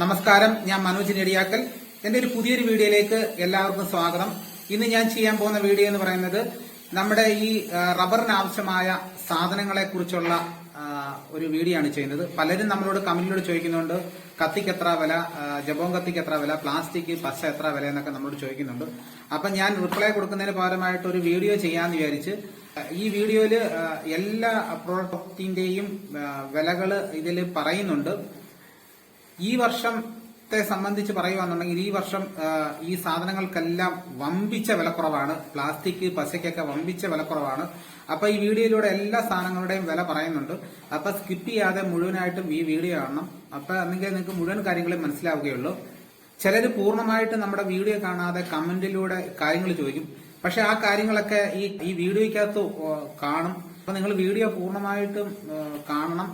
നമസ്കാരം ഞാൻ മനോജ് നെടിയാക്കൽ. എന്റെ ഒരു പുതിയൊരു വീഡിയോയിലേക്ക് എല്ലാവർക്കും സ്വാഗതം. ഇന്ന് ഞാൻ ചെയ്യാൻ പോകുന്ന വീഡിയോ എന്ന് പറയുന്നത് നമ്മുടെ ഈ റബ്ബറിന് ആവശ്യമായ സാധനങ്ങളെ കുറിച്ചുള്ള ഒരു വീഡിയോ ആണ് ചെയ്യുന്നത്. പലരും നമ്മളോട് കമന്റിലൂടെ ചോദിക്കുന്നുണ്ട് കത്തിക്ക് എത്ര വില? ജബോങ് ജബോം കത്തിക്ക് എത്ര വില? പ്ലാസ്റ്റിക് പശ എത്ര വില? എന്നൊക്കെ നമ്മളോട് ചോദിക്കുന്നുണ്ട്. അപ്പൊ ഞാൻ റിപ്ലൈ കൊടുക്കുന്നതിന് പകരമായിട്ട് ഒരു വീഡിയോ ചെയ്യാന്ന് വിചാരിച്ച് ഈ വീഡിയോയിൽ എല്ലാ പ്രോഡക്റ്റിന്റെയും വിലകൾ ഇതിൽ പറയുന്നുണ്ട്. ഈ വർഷത്തെ സംബന്ധിച്ച് പറയുകയാണെന്നുണ്ടെങ്കിൽ ഈ വർഷം ഈ സാധനങ്ങൾക്കെല്ലാം വമ്പിച്ച വിലക്കുറവാണ്. പ്ലാസ്റ്റിക് പശയ്ക്കൊക്കെ വമ്പിച്ച വിലക്കുറവാണ്. അപ്പൊ ഈ വീഡിയോയിലൂടെ എല്ലാ സാധനങ്ങളുടെയും വില പറയുന്നുണ്ട്. അപ്പൊ സ്കിപ്പ് ചെയ്യാതെ മുഴുവനായിട്ടും ഈ വീഡിയോ കാണണം. അപ്പൊ അല്ലെങ്കിൽ നിങ്ങൾക്ക് മുഴുവൻ കാര്യങ്ങളും മനസ്സിലാവുകയുള്ളൂ. ചിലർ പൂർണമായിട്ട് നമ്മുടെ വീഡിയോ കാണാതെ കമന്റിലൂടെ കാര്യങ്ങൾ ചോദിക്കും. പക്ഷെ ആ കാര്യങ്ങളൊക്കെ ഈ ഈ വീഡിയോയ്ക്കകത്ത് കാണും. അപ്പൊ നിങ്ങൾ വീഡിയോ പൂർണമായിട്ടും കാണണം.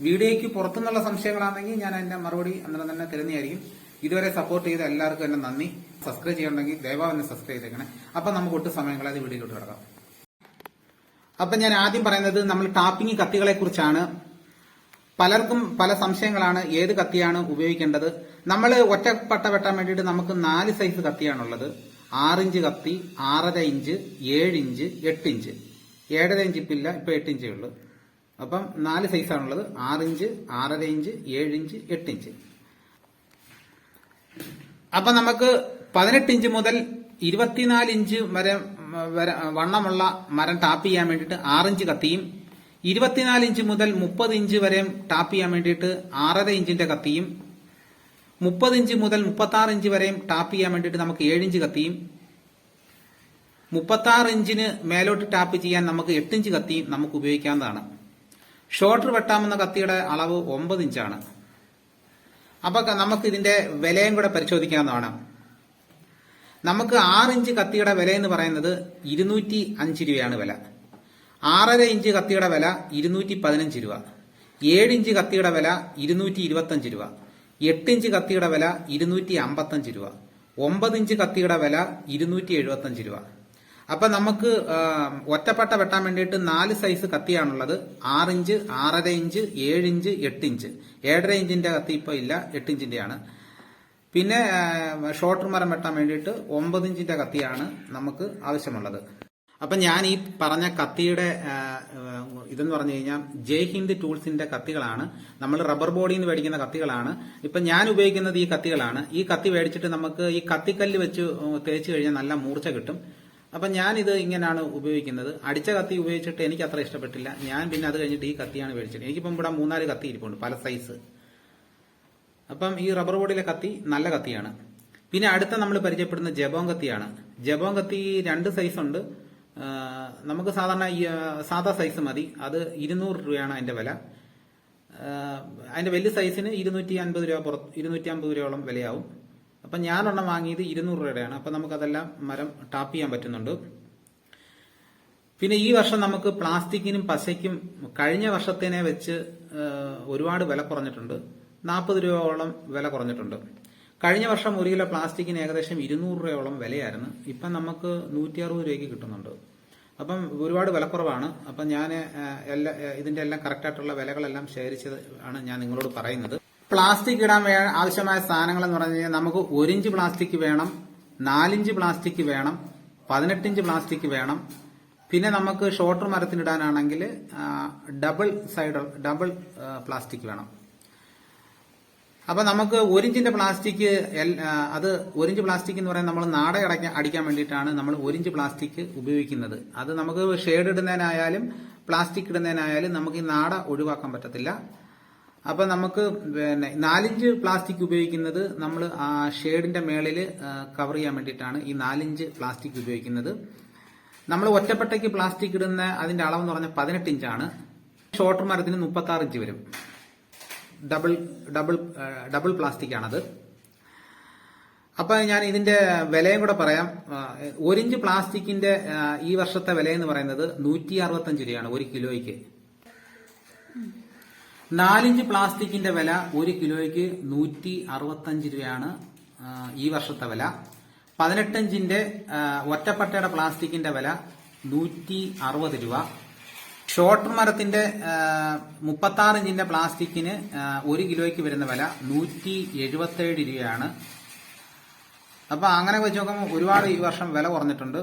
വീഡിയോയ്ക്ക് പുറത്തുനിന്നുള്ള സംശയങ്ങളാണെങ്കിൽ ഞാൻ അതിന്റെ മറുപടി അന്നേരം തന്നെ തരുന്നതായിരിക്കും. ഇതുവരെ സപ്പോർട്ട് ചെയ്ത എല്ലാവർക്കും എന്നെ നന്ദി. സബ്സ്ക്രൈബ് ചെയ്യണമെങ്കിൽ ദയവാ എന്നെ സബ്സ്ക്രൈബ് ചെയ്തേക്കണേ. അപ്പൊ നമുക്ക് ഒട്ടും സമയങ്ങളാതെ വീഡിയോയിലോട്ട് കിടക്കാം. അപ്പൊ ഞാൻ ആദ്യം പറയുന്നത് നമ്മൾ ടാപ്പിംഗ് കത്തികളെ കുറിച്ചാണ് പലർക്കും പല സംശയങ്ങളാണ്. ഏത് കത്തിയാണ് ഉപയോഗിക്കേണ്ടത്? നമ്മൾ ഒറ്റപ്പെട്ട വെട്ടാൻ വേണ്ടിയിട്ട് നമുക്ക് നാല് സൈസ് കത്തിയാണുള്ളത്. ആറിഞ്ച് കത്തി ആറര ഇഞ്ച് ഏഴ് ഇഞ്ച് എട്ട് ഇഞ്ച്. ഏഴര ഇഞ്ച് ഇപ്പില്ല ഇപ്പൊ എട്ട് ഇഞ്ചേ ഉള്ളൂ. അപ്പം നാല് സൈസാണുള്ളത് ആറിഞ്ച് ആറര ഇഞ്ച് ഏഴ് ഇഞ്ച് എട്ട് ഇഞ്ച് അപ്പൊ നമുക്ക് പതിനെട്ട് ഇഞ്ച് മുതൽ ഇരുപത്തിനാല് ഇഞ്ച് വരെ വണ്ണമുള്ള മരം ടാപ്പ് ചെയ്യാൻ വേണ്ടിയിട്ട് ആറിഞ്ച് കത്തിയും ഇരുപത്തിനാല് ഇഞ്ച് മുതൽ മുപ്പത് ഇഞ്ച് വരെ ടാപ്പ് ചെയ്യാൻ വേണ്ടിയിട്ട് ആറര ഇഞ്ചിന്റെ കത്തിയും മുപ്പത് ഇഞ്ച് മുതൽ മുപ്പത്തി ആറ് ഇഞ്ച് വരെയും ടാപ്പ് ചെയ്യാൻ വേണ്ടിയിട്ട് നമുക്ക് ഏഴ് ഇഞ്ച് കത്തിയും മുപ്പത്തി ആറ് ഇഞ്ചിന് മേലോട്ട് ടാപ്പ് ചെയ്യാൻ നമുക്ക് എട്ട് ഇഞ്ച് കത്തിയും നമുക്ക് ഉപയോഗിക്കാവുന്നതാണ്. ഷോർട്ടർ വെട്ടാമെന്ന കത്തിയുടെ അളവ് ഒമ്പത് ഇഞ്ചാണ്. അപ്പൊ നമുക്ക് ഇതിന്റെ വിലയും കൂടെ പരിശോധിക്കാവുന്നതാണ്. നമുക്ക് ആറ് ഇഞ്ച് കത്തിയുടെ വില എന്ന് പറയുന്നത് ഇരുന്നൂറ്റി അഞ്ച് രൂപയാണ് വില. ആറര ഇഞ്ച് കത്തിയുടെ വില ഇരുന്നൂറ്റി പതിനഞ്ച് രൂപ. ഏഴ് ഇഞ്ച് കത്തിയുടെ വില ഇരുന്നൂറ്റി ഇരുപത്തഞ്ച് രൂപ. എട്ട് ഇഞ്ച് കത്തിയുടെ വില ഇരുന്നൂറ്റി അമ്പത്തഞ്ച് രൂപ. ഒമ്പത് ഇഞ്ച് കത്തിയുടെ വില ഇരുന്നൂറ്റി എഴുപത്തഞ്ച് രൂപ. അപ്പൊ നമുക്ക് ഒറ്റപ്പെട്ട വെട്ടാൻ വേണ്ടിയിട്ട് നാല് സൈസ് കത്തിയാണുള്ളത്. ആറ് ഇഞ്ച് ആറര ഇഞ്ച് ഏഴ് ഇഞ്ച് എട്ട് ഇഞ്ച്. ഏഴര ഇഞ്ചിന്റെ കത്തി ഇപ്പൊ ഇല്ല എട്ട് ഇഞ്ചിന്റെയാണ്. പിന്നെ ഷോർട്ട് മരം വെട്ടാൻ വേണ്ടിയിട്ട് ഒമ്പത് ഇഞ്ചിന്റെ കത്തിയാണ് നമുക്ക് ആവശ്യമുള്ളത്. അപ്പൊ ഞാൻ ഈ പറഞ്ഞ കത്തിയുടെ ഇതെന്ന് പറഞ്ഞു കഴിഞ്ഞാൽ ജയ് ഹിന്ദ് ടൂൾസിന്റെ കത്തികളാണ്. നമ്മൾ റബ്ബർ ബോഡിയിൽ നിന്ന് മേടിക്കുന്ന കത്തികളാണ്. ഇപ്പൊ ഞാൻ ഉപയോഗിക്കുന്നത് ഈ കത്തികളാണ്. ഈ കത്തി മേടിച്ചിട്ട് നമുക്ക് ഈ കത്തിക്കല്ല് വെച്ച് തേച്ച് കഴിഞ്ഞാൽ നല്ല മൂർച്ച കിട്ടും. അപ്പൊ ഞാൻ ഇത് ഇങ്ങനെയാണ് ഉപയോഗിക്കുന്നത്. അടിച്ച കത്തി ഉപയോഗിച്ചിട്ട് എനിക്ക് അത്ര ഇഷ്ടപ്പെട്ടില്ല. ഞാൻ പിന്നെ അത് കഴിഞ്ഞിട്ട് ഈ കത്തിയാണ് മേടിച്ചത്. എനിക്കിപ്പം ഇവിടെ മൂന്നാൽ കത്തി ഇരിപ്പുണ്ട് പല സൈസ് അപ്പം ഈ റബ്ബർ ബോർഡിലെ കത്തി നല്ല കത്തിയാണ്. പിന്നെ അടുത്ത നമ്മൾ പരിചയപ്പെടുന്ന ജബോം കത്തിയാണ്. ജബോം കത്തി രണ്ട് സൈസ് ഉണ്ട്. നമുക്ക് സാധാരണ സാധാ സൈസ് മതി. അത് ഇരുന്നൂറ് രൂപയാണ് അതിന്റെ വില. അതിന്റെ വലിയ സൈസിന് ഇരുന്നൂറ്റി അൻപത് രൂപ പുറത്ത് ഇരുന്നൂറ്റി അമ്പത് രൂപയോളം വിലയാവും. അപ്പം ഞാനൊരെണ്ണം വാങ്ങിയത് ഇരുന്നൂറ് രൂപയുടെയാണ്. അപ്പം നമുക്കതെല്ലാം മരം ടാപ്പ് ചെയ്യാൻ പറ്റുന്നുണ്ട്. പിന്നെ ഈ വർഷം നമുക്ക് പ്ലാസ്റ്റിക്കിനും പശയ്ക്കും കഴിഞ്ഞ വർഷത്തിനെ വെച്ച് ഒരുപാട് വില കുറഞ്ഞിട്ടുണ്ട്. നാൽപ്പത് രൂപയോളം വില കുറഞ്ഞിട്ടുണ്ട്. കഴിഞ്ഞ വർഷം ഒരു കിലോ പ്ലാസ്റ്റിക്കിന് ഏകദേശം ഇരുന്നൂറ് രൂപയോളം വിലയായിരുന്നു. ഇപ്പം നമുക്ക് നൂറ്റി അറുപത് രൂപയ്ക്ക് കിട്ടുന്നുണ്ട്. അപ്പം ഒരുപാട് വിലക്കുറവാണ് അപ്പം ഞാൻ എല്ലാ ഇതിന്റെ എല്ലാം കറക്റ്റായിട്ടുള്ള വിലകളെല്ലാം ശേഖരിച്ചത് ആണ് ഞാൻ നിങ്ങളോട് പറയുന്നത്. പ്ലാസ്റ്റിക് ഇടാൻ ആവശ്യമായ സാധനങ്ങൾ എന്ന് പറഞ്ഞു കഴിഞ്ഞാൽ നമുക്ക് ഒരിഞ്ച് പ്ലാസ്റ്റിക് വേണം നാലിഞ്ച് പ്ലാസ്റ്റിക് വേണം പതിനെട്ടിഞ്ച് പ്ലാസ്റ്റിക് വേണം. പിന്നെ നമുക്ക് ഷോർട്ടർ മരത്തിനിടാനാണെങ്കിൽ ഡബിൾ സൈഡ് ഡബിൾ പ്ലാസ്റ്റിക് വേണം. അപ്പൊ നമുക്ക് ഒരിഞ്ചിന്റെ പ്ലാസ്റ്റിക് അത് ഒരിഞ്ച് പ്ലാസ്റ്റിക് എന്ന് പറയുന്നത് നമ്മൾ നാട അടയ്ക്കാൻ അടിക്കാൻ വേണ്ടിയിട്ടാണ് നമ്മൾ ഒരിഞ്ച് പ്ലാസ്റ്റിക് ഉപയോഗിക്കുന്നത്. അത് നമുക്ക് ഷെയ്ഡ് ഇടുന്നതിനായാലും പ്ലാസ്റ്റിക് ഇടുന്നതിനായാലും നമുക്ക് ഈ നാട ഒഴിവാക്കാൻ പറ്റത്തില്ല. അപ്പൊ നമുക്ക് പിന്നെ നാലിഞ്ച് പ്ലാസ്റ്റിക് ഉപയോഗിക്കുന്നത് നമ്മൾ ആ ഷെയ്ഡിന്റെ മേളിൽ കവർ ചെയ്യാൻ വേണ്ടിയിട്ടാണ് ഈ നാലിഞ്ച് പ്ലാസ്റ്റിക് ഉപയോഗിക്കുന്നത്. നമ്മൾ ഒറ്റപ്പെട്ടയ്ക്ക് പ്ലാസ്റ്റിക് ഇടുന്ന അതിന്റെ അളവെന്ന് പറഞ്ഞാൽ പതിനെട്ട് ഇഞ്ചാണ് ഷോർട്ടർ മരത്തിന് മുപ്പത്തി ആറ് ഇഞ്ച് വരും. ഡബിൾ ഡബിൾ ഡബിൾ പ്ലാസ്റ്റിക് ആണത് അപ്പൊ ഞാൻ ഇതിന്റെ വിലയും കൂടെ പറയാം. ഒരിഞ്ച് പ്ലാസ്റ്റിക്കിന്റെ ഈ വർഷത്തെ വില എന്ന് പറയുന്നത് നൂറ്റി അറുപത്തഞ്ച് രൂപയാണ് ഒരു കിലോയ്ക്ക്. നാലിഞ്ച് പ്ലാസ്റ്റിക്കിന്റെ വില ഒരു കിലോയ്ക്ക് നൂറ്റി അറുപത്തഞ്ച് രൂപയാണ് ഈ വർഷത്തെ വില. പതിനെട്ടഞ്ചിന്റെ ഒറ്റപ്പട്ടയുടെ പ്ലാസ്റ്റിക്കിന്റെ വില നൂറ്റി അറുപത് രൂപ. ഷോർട്ട് മരത്തിന്റെ മുപ്പത്തി ആറ് ഇഞ്ചിന്റെ പ്ലാസ്റ്റിക്കിന് ഒരു കിലോയ്ക്ക് വരുന്ന വില നൂറ്റി എഴുപത്തേഴ് രൂപയാണ്. അപ്പൊ അങ്ങനെ വെച്ച് നോക്കുമ്പോൾ ഒരുപാട് ഈ വർഷം വില കുറഞ്ഞിട്ടുണ്ട്.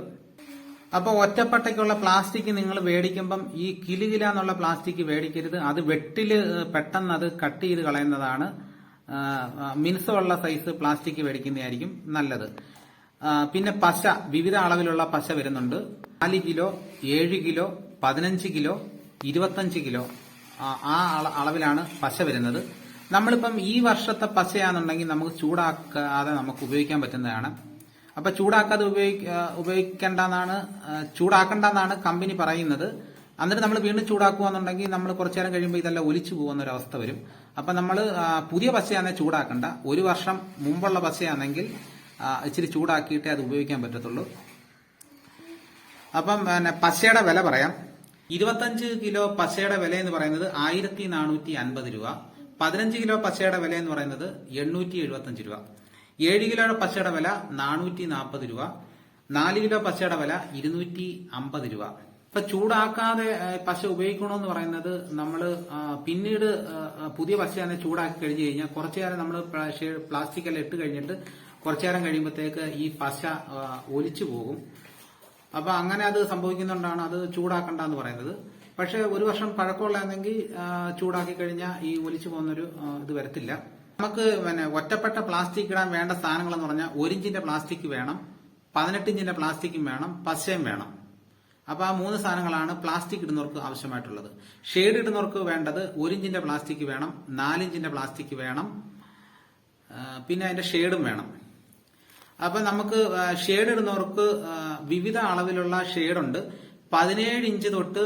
അപ്പൊ ഒറ്റപ്പെട്ടയ്ക്കുള്ള പ്ലാസ്റ്റിക് നിങ്ങൾ മേടിക്കുമ്പം ഈ കിലുകില എന്നുള്ള പ്ലാസ്റ്റിക് മേടിക്കരുത്. അത് വെട്ടിൽ പെട്ടെന്ന് അത് കട്ട് ചെയ്ത് കളയുന്നതാണ്. മിനുസമുള്ള സൈസ് പ്ലാസ്റ്റിക് മേടിക്കുന്നതായിരിക്കും നല്ലത്. പിന്നെ പശ വിവിധ അളവിലുള്ള പശ വരുന്നുണ്ട്. നാല് കിലോ ഏഴ് കിലോ പതിനഞ്ച് കിലോ ഇരുപത്തഞ്ച് കിലോ. ആ അളവിലാണ് പശ വരുന്നത്. നമ്മളിപ്പം ഈ വർഷത്തെ പശയാണെന്നുണ്ടെങ്കിൽ നമുക്ക് ചൂടാക്കാതെ നമുക്ക് ഉപയോഗിക്കാൻ പറ്റുന്നതാണ്. അപ്പൊ ചൂടാക്കാതെ ഉപയോഗിക്ക ഉപയോഗിക്കേണ്ടെന്നാണ് ചൂടാക്കണ്ടെന്നാണ് കമ്പനി പറയുന്നത്. എന്നിട്ട് നമ്മൾ വീണ്ടും ചൂടാക്കുകയെന്നുണ്ടെങ്കിൽ നമ്മൾ കുറച്ചു നേരം കഴിയുമ്പോൾ ഇതെല്ലാം ഒലിച്ചു പോകുന്ന ഒരു അവസ്ഥ വരും. അപ്പൊ നമ്മൾ പുതിയ പശയാണെങ്കിൽ ചൂടാക്കണ്ട. ഒരു വർഷം മുമ്പുള്ള പശയാണെങ്കിൽ ഇച്ചിരി ചൂടാക്കിയിട്ടേ അത് ഉപയോഗിക്കാൻ പറ്റത്തുള്ളൂ. അപ്പം പിന്നെ പശയുടെ വില പറയാം. ഇരുപത്തഞ്ച് കിലോ പശയുടെ വില എന്ന് പറയുന്നത് ആയിരത്തി നാനൂറ്റി അൻപത് രൂപ. പതിനഞ്ച് കിലോ പശയുടെ വില എന്ന് പറയുന്നത് എണ്ണൂറ്റി എഴുപത്തഞ്ച് രൂപ. ഏഴ് കിലോയുടെ പശയുടെ വില നാനൂറ്റി നാൽപ്പത് രൂപ നാല് കിലോ പശയുടെ വില ഇരുന്നൂറ്റി അമ്പത് രൂപ. ഇപ്പൊ ചൂടാക്കാതെ പശ ഉപയോഗിക്കണമെന്ന് പറയുന്നത് നമ്മൾ പിന്നീട് പുതിയ പശ തന്നെ ചൂടാക്കി കഴിഞ്ഞു കഴിഞ്ഞാൽ കുറച്ചു നേരം നമ്മൾ പ്ലാസ്റ്റിക് എല്ലാം ഇട്ട് കഴിഞ്ഞിട്ട് കുറച്ചു നേരം കഴിയുമ്പോഴത്തേക്ക് ഈ പശ ഒലിച്ചു പോകും. അപ്പൊ അങ്ങനെ അത് സംഭവിക്കുന്നുണ്ടാണ് അത് ചൂടാക്കണ്ടെന്ന് പറയുന്നത്. പക്ഷെ ഒരു വർഷം പഴക്കമുള്ളതെങ്കിൽ ചൂടാക്കി കഴിഞ്ഞാൽ ഈ ഒലിച്ചു പോകുന്നൊരു ഇത് വരത്തില്ല. നമുക്ക് പിന്നെ ഒറ്റപ്പെട്ട പ്ലാസ്റ്റിക് ഇടാൻ വേണ്ട സാധനങ്ങൾ എന്ന് പറഞ്ഞാൽ ഒരു ഇഞ്ചിന്റെ പ്ലാസ്റ്റിക് വേണം പതിനെട്ട് ഇഞ്ചിന്റെ പ്ലാസ്റ്റിക്കും വേണം പശയും വേണം. അപ്പൊ ആ മൂന്ന് സാധനങ്ങളാണ് പ്ലാസ്റ്റിക് ഇടുന്നവർക്ക് ആവശ്യമായിട്ടുള്ളത്. ഷെയ്ഡ് ഇടുന്നവർക്ക് വേണ്ടത് ഒരു ഇഞ്ചിന്റെ പ്ലാസ്റ്റിക് വേണം നാലിഞ്ചിന്റെ പ്ലാസ്റ്റിക് വേണം പിന്നെ അതിന്റെ ഷെയ്ഡും വേണം. അപ്പൊ നമുക്ക് ഷെയ്ഡ് ഇടുന്നവർക്ക് വിവിധ അളവിലുള്ള ഷെയ്ഡുണ്ട് പതിനേഴ് ഇഞ്ച് തൊട്ട്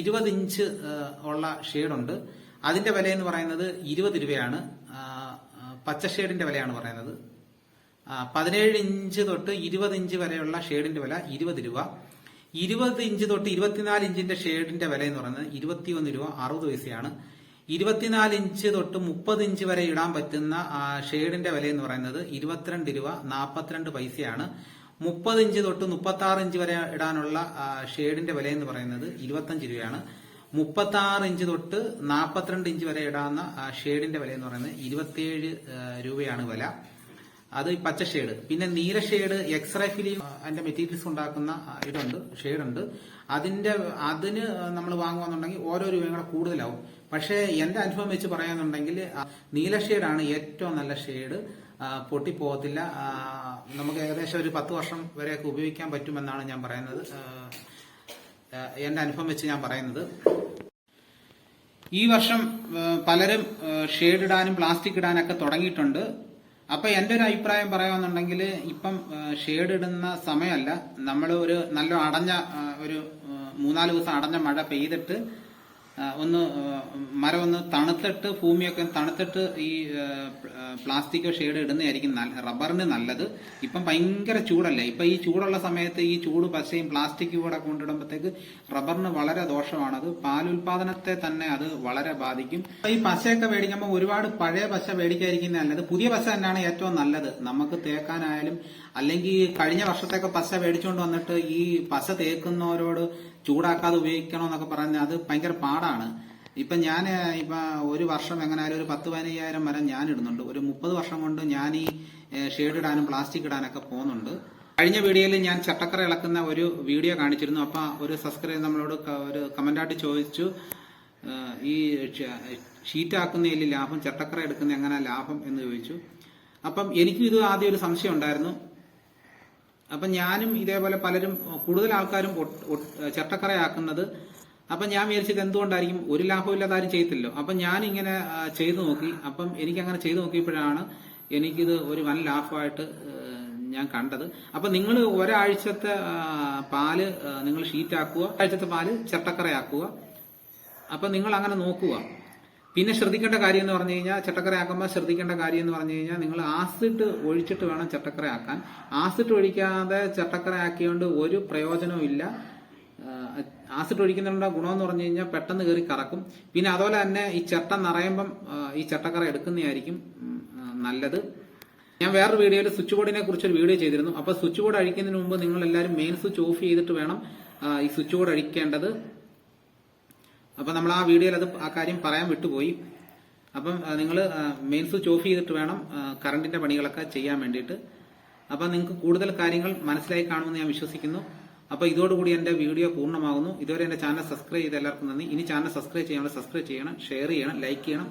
ഇരുപത് ഇഞ്ച് ഉള്ള ഷെയ്ഡുണ്ട് അതിന്റെ വില എന്ന് പറയുന്നത് ഇരുപത് രൂപയാണ്. പച്ച ഷേഡിന്റെ വിലയാണ് പറയുന്നത്. പതിനേഴ് ഇഞ്ച് തൊട്ട് ഇരുപത് ഇഞ്ച് വരെയുള്ള ഷേഡിന്റെ വില ഇരുപത് രൂപ. ഇരുപത് ഇഞ്ച് തൊട്ട് ഇരുപത്തിനാല് ഇഞ്ചിന്റെ ഷേഡിന്റെ വില എന്ന് പറയുന്നത് ഇരുപത്തിയൊന്ന് രൂപ അറുപത് പൈസയാണ്. ഇരുപത്തിനാല് ഇഞ്ച് തൊട്ട് മുപ്പത് ഇഞ്ച് വരെ ഇടാൻ പറ്റുന്ന ഷേഡിന്റെ വില എന്ന് പറയുന്നത് ഇരുപത്തിരണ്ട് രൂപ നാൽപ്പത്തിരണ്ട് പൈസയാണ്. മുപ്പത് ഇഞ്ച് തൊട്ട് മുപ്പത്തി ഇഞ്ച് വരെ ഇടാനുള്ള ഷേഡിന്റെ വില എന്ന് പറയുന്നത് ഇരുപത്തഞ്ച് രൂപയാണ്. മുപ്പത്തി ആറ് ഇഞ്ച് തൊട്ട് നാൽപ്പത്തിരണ്ട് ഇഞ്ച് വരെ ഇടാവുന്ന ഷെയ്ഡിന്റെ വില എന്ന് പറയുന്നത് ഇരുപത്തിയേഴ് രൂപയാണ് വില. അത് പച്ച ഷെയ്ഡ് പിന്നെ നീല ഷെയ്ഡ് എക്സ്റേ ഫിലിം അതിന്റെ മെറ്റീരിയൽസ് ഉണ്ടാക്കുന്ന ഇതുണ്ട് ഷെയ്ഡുണ്ട് അതിന്റെ അതിന് നമ്മൾ വാങ്ങുകയെന്നുണ്ടെങ്കിൽ ഓരോ രൂപയും കൂടെ കൂടുതലാവും. പക്ഷേ എന്റെ അനുഭവം വെച്ച് പറയാന്നുണ്ടെങ്കിൽ നീല ഷെയ്ഡാണ് ഏറ്റവും നല്ല ഷെയ്ഡ് പൊട്ടിപ്പോകത്തില്ല. നമുക്ക് ഏകദേശം ഒരു പത്ത് വർഷം വരെയൊക്കെ ഉപയോഗിക്കാൻ പറ്റുമെന്നാണ് ഞാൻ പറയുന്നത്. എന്റെ അനുഭവം വെച്ച് ഞാൻ പറയുന്നത്. ഈ വർഷം പലരും ഷെയ്ഡ് ഇടാനും പ്ലാസ്റ്റിക് ഇടാനൊക്കെ തുടങ്ങിയിട്ടുണ്ട്. അപ്പൊ എന്റെ ഒരു അഭിപ്രായം പറയാമെന്നുണ്ടെങ്കിൽ ഇപ്പം ഷെയ്ഡ് ഇടുന്ന സമയമല്ല. നമ്മൾ ഒരു നല്ല അടഞ്ഞ ഒരു മൂന്നാൽ ദിവസം അടഞ്ഞ മഴ പെയ്തിട്ട് ഒന്ന് മരം ഒന്ന് തണുത്തിട്ട് ഭൂമിയൊക്കെ തണുത്തിട്ട് ഈ പ്ലാസ്റ്റിക്കോ ഷെയ്ഡ് ഇടുന്നതായിരിക്കും റബ്ബറിന് നല്ലത്. ഇപ്പം ഭയങ്കര ചൂടല്ലേ? ഇപ്പം ഈ ചൂടുള്ള സമയത്ത് ഈ ചൂട് പശയും പ്ലാസ്റ്റിക്കും കൂടെ കൊണ്ടിടുമ്പോഴത്തേക്ക് റബ്ബറിന് വളരെ ദോഷമാണത് പാലുൽപാദനത്തെ തന്നെ അത് വളരെ ബാധിക്കും. ഈ പശയൊക്കെ മേടിക്കുമ്പോൾ ഒരുപാട് പഴയ പശ മേടിക്കാതിരിക്കുന്നത് നല്ലത് പുതിയ പശ തന്നെയാണ് ഏറ്റവും നല്ലത്. നമുക്ക് തേക്കാനായാലും അല്ലെങ്കിൽ കഴിഞ്ഞ വർഷത്തൊക്കെ പശ മേടിച്ചുകൊണ്ട് വന്നിട്ട് ഈ പശ തേക്കുന്നവരോട് ചൂടാക്കാതെ ഉപയോഗിക്കണം എന്നൊക്കെ പറഞ്ഞാൽ അത് ഭയങ്കര പാടാണ്. ഇപ്പൊ ഞാൻ ഇപ്പൊ ഒരു വർഷം എങ്ങനെയായാലും ഒരു പത്ത് പതിനയ്യായിരം വരെ ഞാൻ ഇടുന്നുണ്ട്. ഒരു മുപ്പത് വർഷം കൊണ്ട് ഞാൻ ഈ ഷെയ്ഡ് ഇടാനും പ്ലാസ്റ്റിക് ഇടാനൊക്കെ പോകുന്നുണ്ട്. കഴിഞ്ഞ വീഡിയോയിൽ ഞാൻ ചട്ടക്കറ ഇളക്കുന്ന ഒരു വീഡിയോ കാണിച്ചിരുന്നു. അപ്പൊ ഒരു സബ്സ്ക്രൈബർ നമ്മളോട് ഒരു കമന്റായിട്ട് ചോദിച്ചു ഈ ഷീറ്റാക്കുന്നതിൽ ലാഭം ചട്ടക്കറ എടുക്കുന്ന എങ്ങനെ ലാഭം എന്ന് ചോദിച്ചു. അപ്പം എനിക്കും ഇത് ആദ്യം ഒരു സംശയം ഉണ്ടായിരുന്നു. അപ്പം ഞാനും ഇതേപോലെ പലരും കൂടുതൽ ആൾക്കാരും ചട്ടക്കറയാക്കുന്നത് അപ്പം ഞാൻ വിചാരിച്ചത് എന്തുകൊണ്ടായിരിക്കും? ഒരു ലാഭമില്ലാതെ ആരും ചെയ്യത്തില്ലോ. അപ്പം ഞാൻ ഇങ്ങനെ ചെയ്തു നോക്കി. അപ്പം എനിക്ക് അങ്ങനെ ചെയ്തു നോക്കിയപ്പോഴാണ് എനിക്കിത് ഒരു വൻ ലാഭമായിട്ട് ഞാൻ കണ്ടത്. അപ്പം നിങ്ങൾ ഒരാഴ്ചത്തെ പാൽ നിങ്ങൾ ഷീറ്റാക്കുക. ഒരാഴ്ചത്തെ പാൽ ചട്ടക്കറയാക്കുക. അപ്പം നിങ്ങൾ അങ്ങനെ നോക്കുക. പിന്നെ ശ്രദ്ധിക്കേണ്ട കാര്യം എന്ന് പറഞ്ഞു കഴിഞ്ഞാൽ ചട്ടക്കര ആക്കുമ്പോൾ ശ്രദ്ധിക്കേണ്ട കാര്യം എന്ന് പറഞ്ഞു കഴിഞ്ഞാൽ നിങ്ങൾ ആസിഡ് ഒഴിച്ചിട്ട് വേണം ചട്ടക്കര ആക്കാൻ. ആസിഡ് ഒഴിക്കാതെ ചട്ടക്കര ആക്കിയോണ്ട് ഒരു പ്രയോജനവും ഇല്ല. ആസിഡ് ഒഴിക്കുന്നതിനുള്ള ഗുണമെന്ന് പറഞ്ഞു കഴിഞ്ഞാൽ പെട്ടെന്ന് കയറി കറക്കും. പിന്നെ അതുപോലെ തന്നെ ഈ ചട്ട നിറയുമ്പം ഈ ചട്ടക്കറ എടുക്കുന്നതായിരിക്കും നല്ലത്. ഞാൻ വേറൊരു വീഡിയോയിൽ സ്വിച്ച് ബോർഡിനെ കുറിച്ച് ഒരു വീഡിയോ ചെയ്തിരുന്നു. അപ്പൊ സ്വിച്ച് ബോർഡ് അഴിക്കുന്നതിന് മുമ്പ് നിങ്ങൾ എല്ലാവരും മെയിൻ സ്വിച്ച് ഓഫ് ചെയ്തിട്ട് വേണം ഈ സ്വിച്ച് ബോർഡ് അഴിക്കേണ്ടത്. അപ്പൊ നമ്മൾ ആ വീഡിയോയിൽ അത് ആ കാര്യം പറയാൻ വിട്ടുപോയി. അപ്പം നിങ്ങൾ മെയിൻ സ്വിച്ച് ഓഫ് ചെയ്തിട്ട് വേണം കറണ്ടിന്റെ പണികളൊക്കെ ചെയ്യാൻ വേണ്ടിയിട്ട്. അപ്പം നിങ്ങൾക്ക് കൂടുതൽ കാര്യങ്ങൾ മനസ്സിലായി കാണുമെന്ന് ഞാൻ വിശ്വസിക്കുന്നു. അപ്പോൾ ഇതോടുകൂടി എന്റെ വീഡിയോ പൂർണമാകുന്നു. ഇതുവരെ എന്റെ ചാനൽ സബ്സ്ക്രൈബ് ചെയ്ത എല്ലാവർക്കും നന്ദി. ഇനി ചാനൽ സബ്സ്ക്രൈബ് ചെയ്യണം സബ്സ്ക്രൈബ് ചെയ്യണം ഷെയർ ചെയ്യണം ലൈക്ക് ചെയ്യണം.